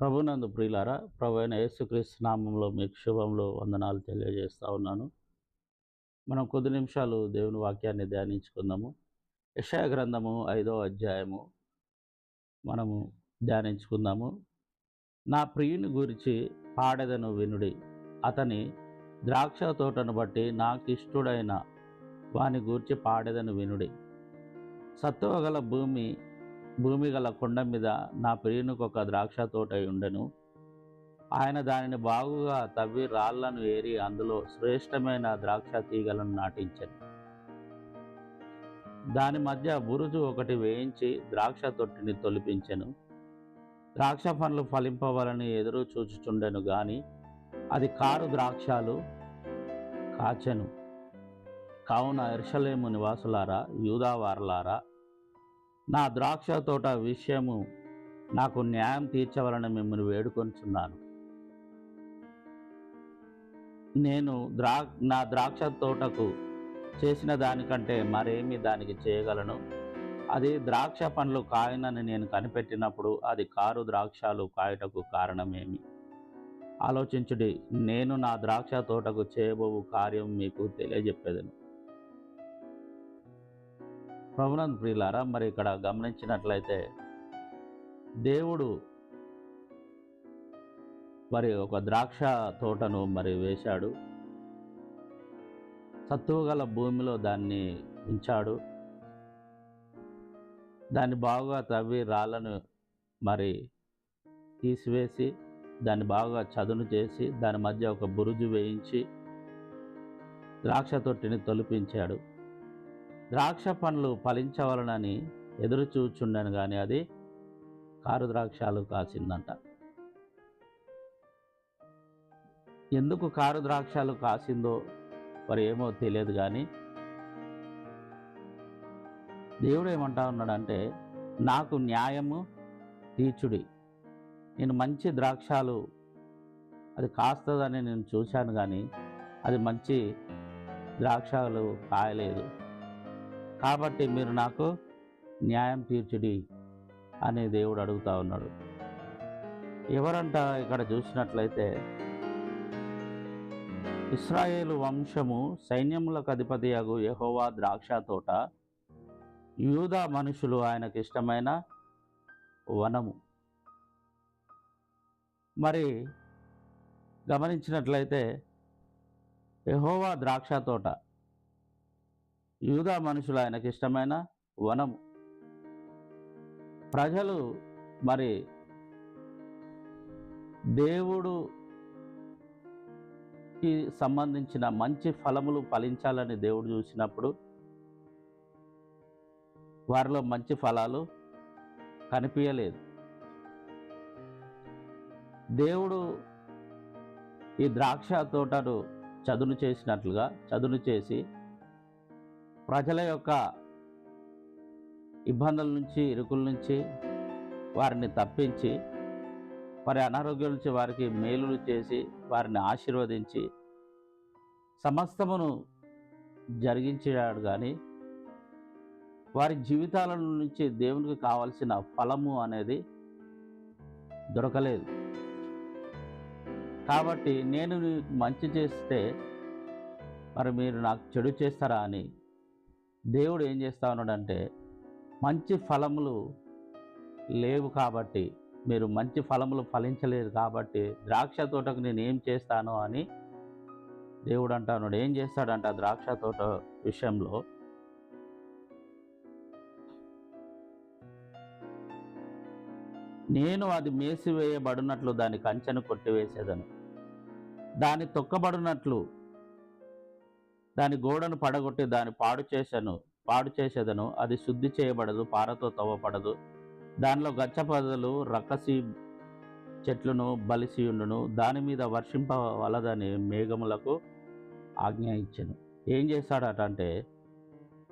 ప్రభునందు ప్రియులారా ప్రభు అయిన యేసుక్రీస్తు నామంలో మీకు శుభంలో వందనాలు తెలియజేస్తూ ఉన్నాను. మనం కొద్ది నిమిషాలు దేవుని వాక్యాన్ని ధ్యానించుకుందాము. యషయ గ్రంథము ఐదో అధ్యాయము మనము ధ్యానించుకుందాము. నా ప్రియుని గురించి పాడెదను వినుడి. అతని ద్రాక్ష తోటను బట్టి నాకు ఇష్టడైన వాని గూర్చి పాడెదను వినుడి. సత్వగల భూమి భూమి గల కొండ మీద నా ప్రియునికి ఒక ద్రాక్ష తోట ఉండెను. ఆయన దానిని బాగుగా తవ్వి రాళ్ళను ఏరి అందులో శ్రేష్టమైన ద్రాక్ష తీగలను నాటించాను. దాని మధ్య బురుజు ఒకటి వేయించి ద్రాక్ష తొట్టిని తొలిపించెను. ద్రాక్ష పండ్లు ఫలింపవలని ఎదురు చూచుచుండెను గాని అది కారు ద్రాక్షాలు కాచెను. కావున ఎర్షలేము నివాసులారా యూదావారలారా నా ద్రాక్ష తోట విషయము నాకు న్యాయం తీర్చవలని మిమ్మల్ని వేడుకొంచున్నాను. నేను ద్రా నా ద్రాక్ష తోటకు చేసిన దానికంటే మరేమి దానికి చేయగలను? అది ద్రాక్ష పండ్లు కాయనని నేను కనిపెట్టినప్పుడు అది కారు ద్రాక్షాలు కాయటకు కారణమేమి? ఆలోచించుడి నేను నా ద్రాక్ష తోటకు చేయబోవు కార్యం మీకు తెలియజెప్పేదను. ప్రభునంద్ ప్రియులారా మరి ఇక్కడ గమనించినట్లయితే దేవుడు మరి ఒక ద్రాక్ష తోటను మరి వేశాడు. సత్తువ గల భూమిలో దాన్ని ఉంచాడు. దాన్ని బాగా తవ్వి రాళ్ళను మరి తీసివేసి దాన్ని బాగా చదును చేసి దాని మధ్య ఒక బురుజు వేయించి ద్రాక్ష తొట్టిని తొలిపించాడు. ద్రాక్ష పండ్లు ఫలించవలనని ఎదురు చూచుండను కానీ అది కారు ద్రాక్షాలు కాసిందంట. ఎందుకు కారు ద్రాక్షాలు కాసిందో మరి ఏమో తెలియదు కానీ దేవుడు ఏమంటా ఉన్నాడంటే నాకు న్యాయము తీర్చుడి. నేను మంచి ద్రాక్షాలు అది కాస్తుందని నేను చూశాను కానీ అది మంచి ద్రాక్షాలు కాయలేదు. కాబట్టి మీరు నాకు న్యాయం తీర్చుడి అని దేవుడు అడుగుతా ఉన్నాడు. ఎవరంట ఇక్కడ చూసినట్లయితే ఇస్రాయేలు వంశము సైన్యములకు అధిపతి అగు యహోవా ద్రాక్ష తోట యూదా మనుషులు ఆయనకు ఇష్టమైన వనము. మరి గమనించినట్లయితే యహోవా ద్రాక్ష తోట యూదా మనుషులు ఆయనకు ఇష్టమైన వనము. ప్రజలు మరి దేవుడుకి సంబంధించిన మంచి ఫలములు ఫలించాలని దేవుడు చూసినప్పుడు వారిలో మంచి ఫలాలు కనిపించలేదు దేవుడు ఈ ద్రాక్ష తోటను చదును చేసినట్లుగా చదును చేసి ప్రజల యొక్క ఇబ్బందుల నుంచి ఇరుకుల నుంచి వారిని తప్పించి వారి అనారోగ్యం నుంచి వారికి మేలులు చేసి వారిని ఆశీర్వదించి సమస్తమును జరిగించాడు కానీ వారి జీవితాల నుంచి దేవునికి కావలసిన ఫలము అనేది దొరకలేదు. కాబట్టి నేను నీకు మంచి చేస్తే మరి మీరు నాకు చెడు చేస్తారా అని దేవుడు ఏం చేస్తా ఉన్నాడంటే మంచి ఫలములు లేవు కాబట్టి మీరు మంచి ఫలములు ఫలించలేరు కాబట్టి ద్రాక్ష తోటకు నేను ఏం చేస్తాను అని దేవుడు అంటాడు ఏం చేస్తాడంట ద్రాక్ష తోట విషయంలో? నేను అది మేసివేయబడినట్లు దాని కంచెను కొట్టివేసేదను. దాని తొక్కబడినట్లు దాని గోడను పడగొట్టి దాన్ని పాడు చేశాను పాడు చేసేదను. అది శుద్ధి చేయబడదు పారతో తవ్వపడదు దానిలో గచ్చపదలు రకసి చెట్లను బలిసి ఉండును. దాని మీద వర్షింపవలదని మేఘములకు ఆజ్ఞ ఇచ్చాను. ఏం చేశాడట అంటే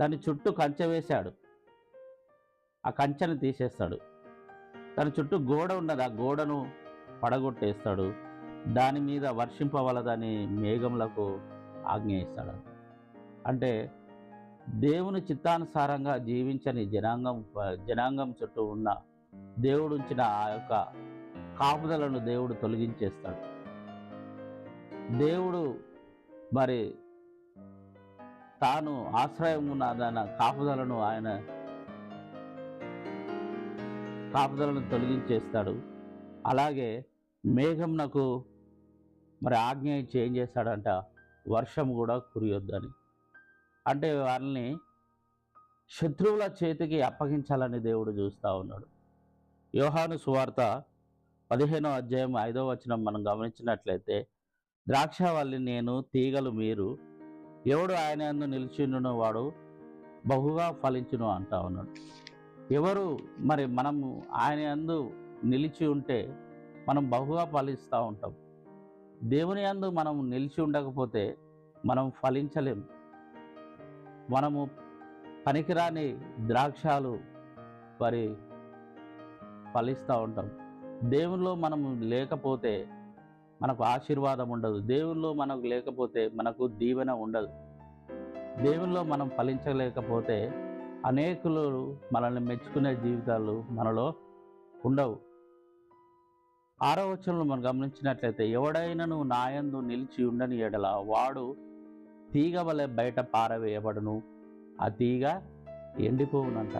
దాని చుట్టూ కంచె వేశాడు. ఆ కంచెను తీసేస్తాడు. తన చుట్టూ గోడ ఉన్నది ఆ గోడను పడగొట్టేస్తాడు. దాని మీద వర్షింపవలదని మేఘములకు ఆజ్ఞ ఇస్తాడు అంటే దేవుని చిత్తానుసారంగా జీవించని జనాంగం జనాంగం చుట్టూ ఉన్న దేవుడు ఉంచిన ఆ యొక్క కాపుదలను దేవుడు తొలగించేస్తాడు. దేవుడు మరి తాను ఆశ్రయం ఉన్న దాని కాపుదలను ఆయన కాపుదలను తొలగించేస్తాడు. అలాగే మేఘంనకు మరి ఆజ్ఞ ఇచ్చి ఏం చేస్తాడంట వర్షం కూడా కురియొద్దని. అంటే వాళ్ళని శత్రువుల చేతికి అప్పగించాలని దేవుడు చూస్తూ ఉన్నాడు. యోహాను సువార్త పదిహేనో అధ్యాయం ఐదో వచనం మనం గమనించినట్లయితే ద్రాక్షవల్లి నేను తీగలు మీరు ఎవడు ఆయన యందు నిలిచిండునో వాడు బహుగా ఫలించును అంటా ఉన్నాడు. ఎవరు మరి మనము ఆయన అందు నిలిచి ఉంటే మనం బహుగా ఫలిస్తూ ఉంటాం. దేవుని అందు మనం నిలిచి ఉండకపోతే మనం ఫలించలేము మనము పనికిరాని ద్రాక్షాలు మరి ఫలిస్తూ ఉంటాం. దేవుల్లో మనము లేకపోతే మనకు ఆశీర్వాదం ఉండదు. దేవుల్లో మనకు లేకపోతే మనకు దీవెన ఉండదు. దేవుల్లో మనం ఫలించలేకపోతే అనేకులు మనల్ని మెచ్చుకునే జీవితాలు మనలో ఉండవు. ఆరో వచనంలో మనం గమనించినట్లయితే ఎవడైనను నాయందు నిలిచి ఉండని ఎడల వాడు తీగ వలె బయట పారవేయబడును. ఆ తీగ ఎండిపోవునంట.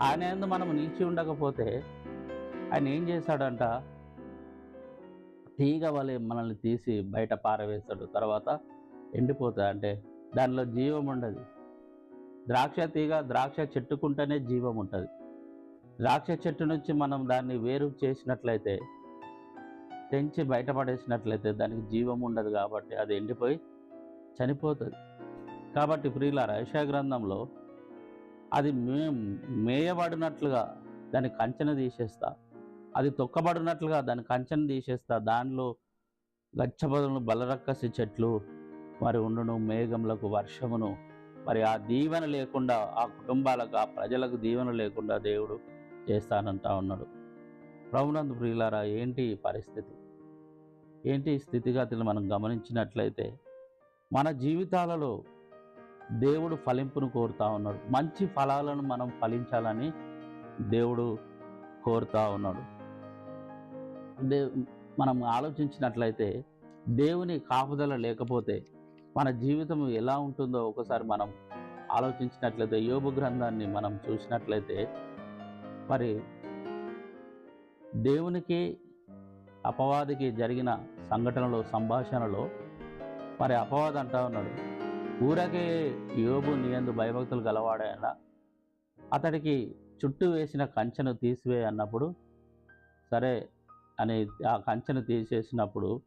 ఆయన ఎందు మనం నిలిచి ఉండకపోతే ఆయన ఏం చేశాడంట? తీగ వలె మనల్ని తీసి బయట పారవేస్తాడు. తర్వాత ఎండిపోతుంది అంటే దానిలో జీవం ఉండదు. ద్రాక్ష తీగ ద్రాక్ష చెట్టుకుంటేనే జీవం ఉంటుంది. ద్రాక్ష చెట్టు నుంచి మనం దాన్ని వేరు చేసినట్లయితే తెంచి బయటపడేసినట్లయితే దానికి జీవం ఉండదు కాబట్టి అది ఎండిపోయి చనిపోతుంది. కాబట్టి ప్రియులార యశా గ్రంథంలో అది మే మేయబడినట్లుగా దాని కంచెను తీసేస్తా. అది తొక్కబడినట్లుగా దాని కంచెను తీసేస్తా. దానిలో గచ్చబదులను బలరక్కసి చెట్లు మరి ఉండును మేఘములకు వర్షమును. మరి ఆ దీవెన లేకుండా ఆ కుటుంబాలకు ఆ ప్రజలకు దీవెన లేకుండా దేవుడు చేస్తానంటా ఉన్నాడు. ప్రభునందు ప్రియులారా ఏంటి పరిస్థితి? ఏంటి స్థితిగతులు మనం గమనించినట్లయితే మన జీవితాలలో దేవుడు ఫలింపును కోరుతా ఉన్నాడు. మంచి ఫలాలను మనం ఫలించాలని దేవుడు కోరుతా ఉన్నాడు. దే మనం ఆలోచించినట్లయితే దేవుని కాపుదల లేకపోతే మన జీవితం ఎలా ఉంటుందో ఒకసారి మనం ఆలోచించినట్లయితే యోగు గ్రంథాన్ని మనం చూసినట్లయితే మరి దేవునికి అపవాదికి జరిగిన సంఘటనలో సంభాషణలో మరి అపవాదం అంటా ఉన్నాడు. ఊరకే యోబు నీయందు భయభక్తులు గలవాడైనా అతడికి చుట్టూ వేసిన కంచెను తీసివే అన్నప్పుడు సరే అని ఆ కంచెను తీసేసినప్పుడు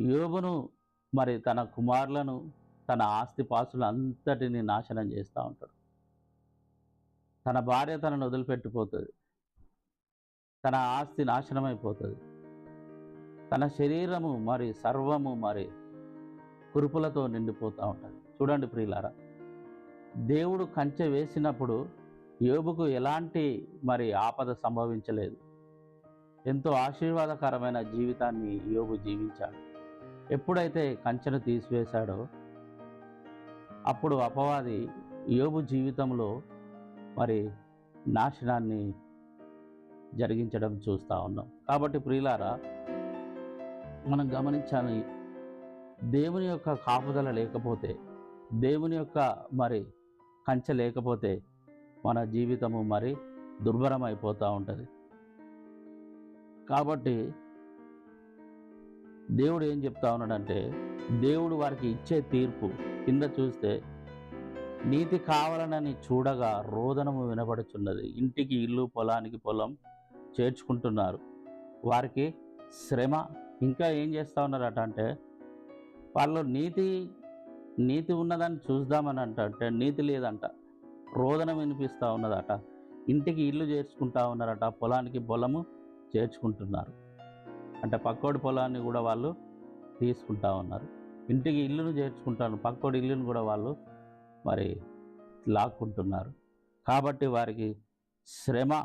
యోబును మరి తన కుమారులను తన ఆస్తిపాస్తులు అంతటిని నాశనం చేస్తూ ఉంటాడు. తన భార్య తనను వదిలిపెట్టిపోతుంది. తన ఆస్తి నాశనం అయిపోతుంది తన శరీరము మరి సర్వము మరి కురుపులతో నిండిపోతూ ఉంటుంది చూడండి ప్రియులారా దేవుడు కంచె వేసినప్పుడు యోబుకు ఎలాంటి మరి ఆపద సంభవించలేదు. ఎంతో ఆశీర్వాదకరమైన జీవితాన్ని యోగు జీవించాడు. ఎప్పుడైతే కంచెను తీసివేశాడో అప్పుడు అపవాది యోబు జీవితంలో మరి నాశనాన్ని జరిగించడం చూస్తూ ఉన్నాం. కాబట్టి ప్రియులారా మనం గమనించాలి దేవుని యొక్క కాపుదల లేకపోతే దేవుని యొక్క మరి కంచె లేకపోతే మన జీవితము మరి దుర్భరమైపోతూ ఉంటుంది. కాబట్టి దేవుడు ఏం చెప్తా ఉన్నాడంటే దేవుడు వారికి ఇచ్చే తీర్పు కింద చూస్తే నీతి కావాలనని చూడగా రోదనము వినబడుచున్నది. ఇంటికి ఇల్లు పొలానికి పొలం చేర్చుకుంటున్నారు. వారికి శ్రమ. ఇంకా ఏం చేస్తూ ఉన్నారట అంటే వాళ్ళు నీతి నీతి ఉన్నదని చూద్దామని అంట. అంటే నీతి లేదంట. రోదన వినిపిస్తూ ఉన్నదట. ఇంటికి ఇల్లు చేర్చుకుంటా ఉన్నారట. పొలానికి పొలము చేర్చుకుంటున్నారు. అంటే పక్కోడి పొలాన్ని కూడా వాళ్ళు తీసుకుంటా ఉన్నారు. ఇంటికి ఇల్లును చేర్చుకుంటాను. పక్కోడి ఇల్లును కూడా వాళ్ళు మరి లాక్కుంటున్నారు. కాబట్టి వారికి శ్రమ.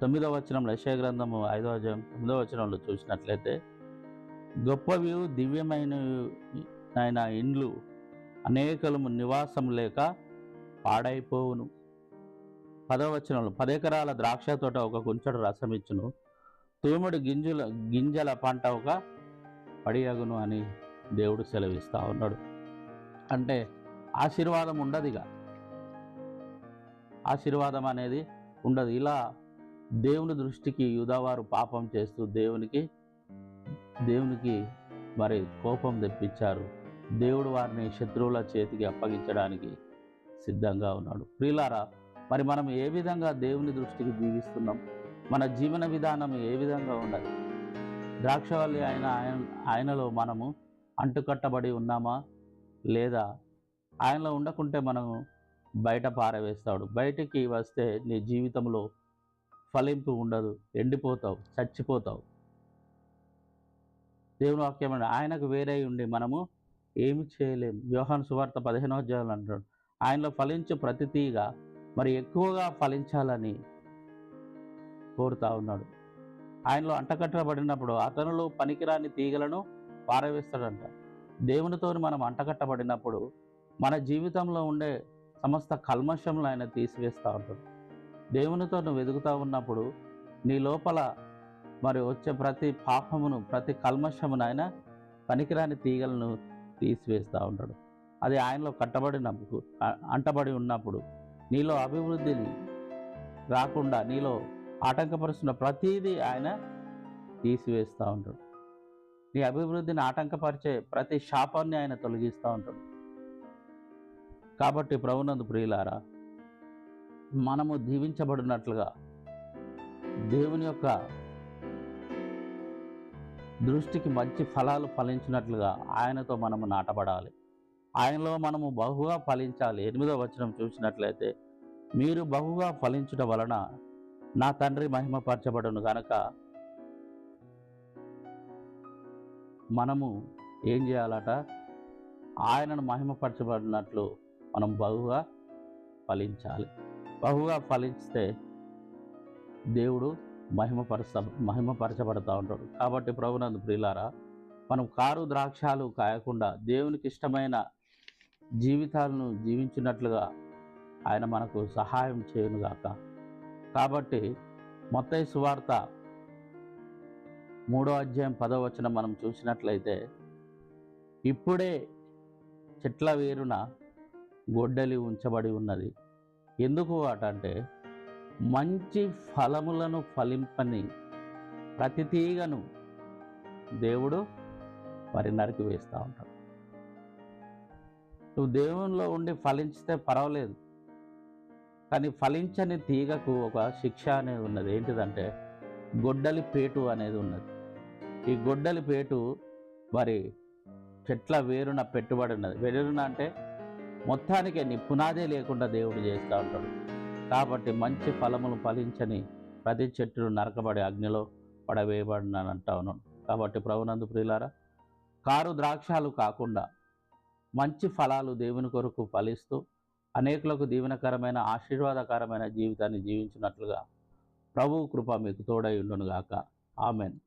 తొమ్మిదవ వచనంలో యశయ గ్రంథము ఐదో అధ్యాయం తొమ్మిదవ వచనంలో చూసినట్లయితే గొప్పవి దివ్యమైన ఆయన ఇండ్లు అనేకలము నివాసం లేక పాడైపోవును. పదవచనంలో పదెకరాల ద్రాక్ష తోట ఒక కుంచెడు రసం ఇచ్చును తూముడు గింజల గింజల పంట ఒక పడియగును అని దేవుడు సెలవిస్తూ ఉన్నాడు. అంటే ఆశీర్వాదం ఉండదు ఇక ఆశీర్వాదం అనేది ఉండదు. ఇలా దేవుని దృష్టికి యుధవారు పాపం చేస్తూ దేవునికి దేవునికి మరి కోపం తెప్పించారు. దేవుడు వారిని శత్రువుల చేతికి అప్పగించడానికి సిద్ధంగా ఉన్నాడు. ప్రియులారా మరి మనం ఏ విధంగా దేవుని దృష్టికి జీవిస్తున్నాం మన జీవన విధానం ఏ విధంగా ఉండదు ద్రాక్షవల్లి ఆయన ఆయన ఆయనలో మనము అంటుకట్టబడి ఉన్నామా? లేదా ఆయనలో ఉండకుంటే మనము బయట పారవేస్తాడు. బయటికి వస్తే నీ జీవితంలో ఫలింపు ఉండదు. ఎండిపోతావు చచ్చిపోతావు. దేవుని వాక్యం ఆయనకు వేరే ఉండి మనము ఏమి చేయలేం. వ్యూహాన్ సువార్త పదిహేనో అధ్యాయులు అంటాడు. ఆయనలో ఫలించే ప్రతి తీగ మరి ఎక్కువగా ఫలించాలని కోరుతా ఉన్నాడు. ఆయనలో అంటకట్టబడినప్పుడు అతనిలో పనికిరాని తీగలను పారవేస్తాడంట. దేవునితో మనం అంటకట్టబడినప్పుడు మన జీవితంలో ఉండే సమస్త కల్మషంలో ఆయన తీసివేస్తూ ఉంటాడు. దేవునితో నువ్వు ఎదుగుతూ ఉన్నప్పుడు నీ లోపల మరి వచ్చే ప్రతి పాపమును ప్రతి కల్మషమును ఆయన పనికిరాని తీగలను తీసివేస్తూ ఉంటాడు. అది ఆయనలో కట్టబడినప్పుడు అంటబడి ఉన్నప్పుడు నీలో అభివృద్ధిని రాకుండా నీలో ఆటంకపరుస్తున్న ప్రతిదీ ఆయన తీసివేస్తూ ఉంటాడు. నీ అభివృద్ధిని ఆటంకపరిచే ప్రతి శాపాన్ని ఆయన తొలగిస్తూ ఉంటాడు. కాబట్టి ప్రభునందు ప్రియులారా మనము దీవించబడినట్లుగా దేవుని యొక్క దృష్టికి మంచి ఫలాలు ఫలించినట్లుగా ఆయనతో మనము నాటబడాలి. ఆయనలో మనము బహుగా ఫలించాలి. ఎనిమిదో వచనం చూసినట్లయితే మీరు బహుగా ఫలించుట వలన నా తండ్రి మహిమపరచబడును గనక మనము ఏం చేయాలట? ఆయనను మహిమపరచబడినట్లు మనం బహుగా ఫలించాలి. బహుగా ఫలిస్తే దేవుడు మహిమపరచ మహిమపరచబడతా ఉంటాడు. కాబట్టి ప్రభునందు ప్రియులారా మనం కారు ద్రాక్షాలు కాయకుండా దేవునికి ఇష్టమైన జీవితాలను జీవించినట్లుగా ఆయన మనకు సహాయం చేయనుగాక. కాబట్టి మొత్త సువార్త మూడో అధ్యాయం పదో వచనం మనం చూసినట్లయితే ఇప్పుడే చెట్ల వేరున గొడ్డలి ఉంచబడి ఉన్నది. ఎందుకు అటంటే అంటే మంచి ఫలములను ఫలింపని ప్రతి తీగను దేవుడు వారి నరికి వేస్తూ ఉంటాడు. నువ్వు దేవునిలో ఉండి ఫలించితే పర్వాలేదు. కానీ ఫలించని తీగకు ఒక శిక్ష అనేది ఉన్నది. ఏంటిదంటే గొడ్డలి పేటు అనేది ఉన్నది. ఈ గొడ్డలి పేటు మరి చెట్ల వేరున పెట్టుబడి ఉన్నది. వేరున అంటే మొత్తానికి నీ పునాదే లేకుండా దేవుడు చేస్తూ ఉంటాడు. కాబట్టి మంచి ఫలములు ఫలించని ప్రతి చెట్టును నరకబడి అగ్నిలో పడవేయబడినంటాను కాబట్టి ప్రభునందు ప్రియులారా కారు ద్రాక్షాలు కాకుండా మంచి ఫలాలు దేవుని కొరకు ఫలిస్తూ అనేకులకు దీవెనకరమైన ఆశీర్వాదకరమైన జీవితాన్ని జీవించినట్లుగా ప్రభువు కృప మీకు తోడై ఉండునుగాక. ఆమెన్.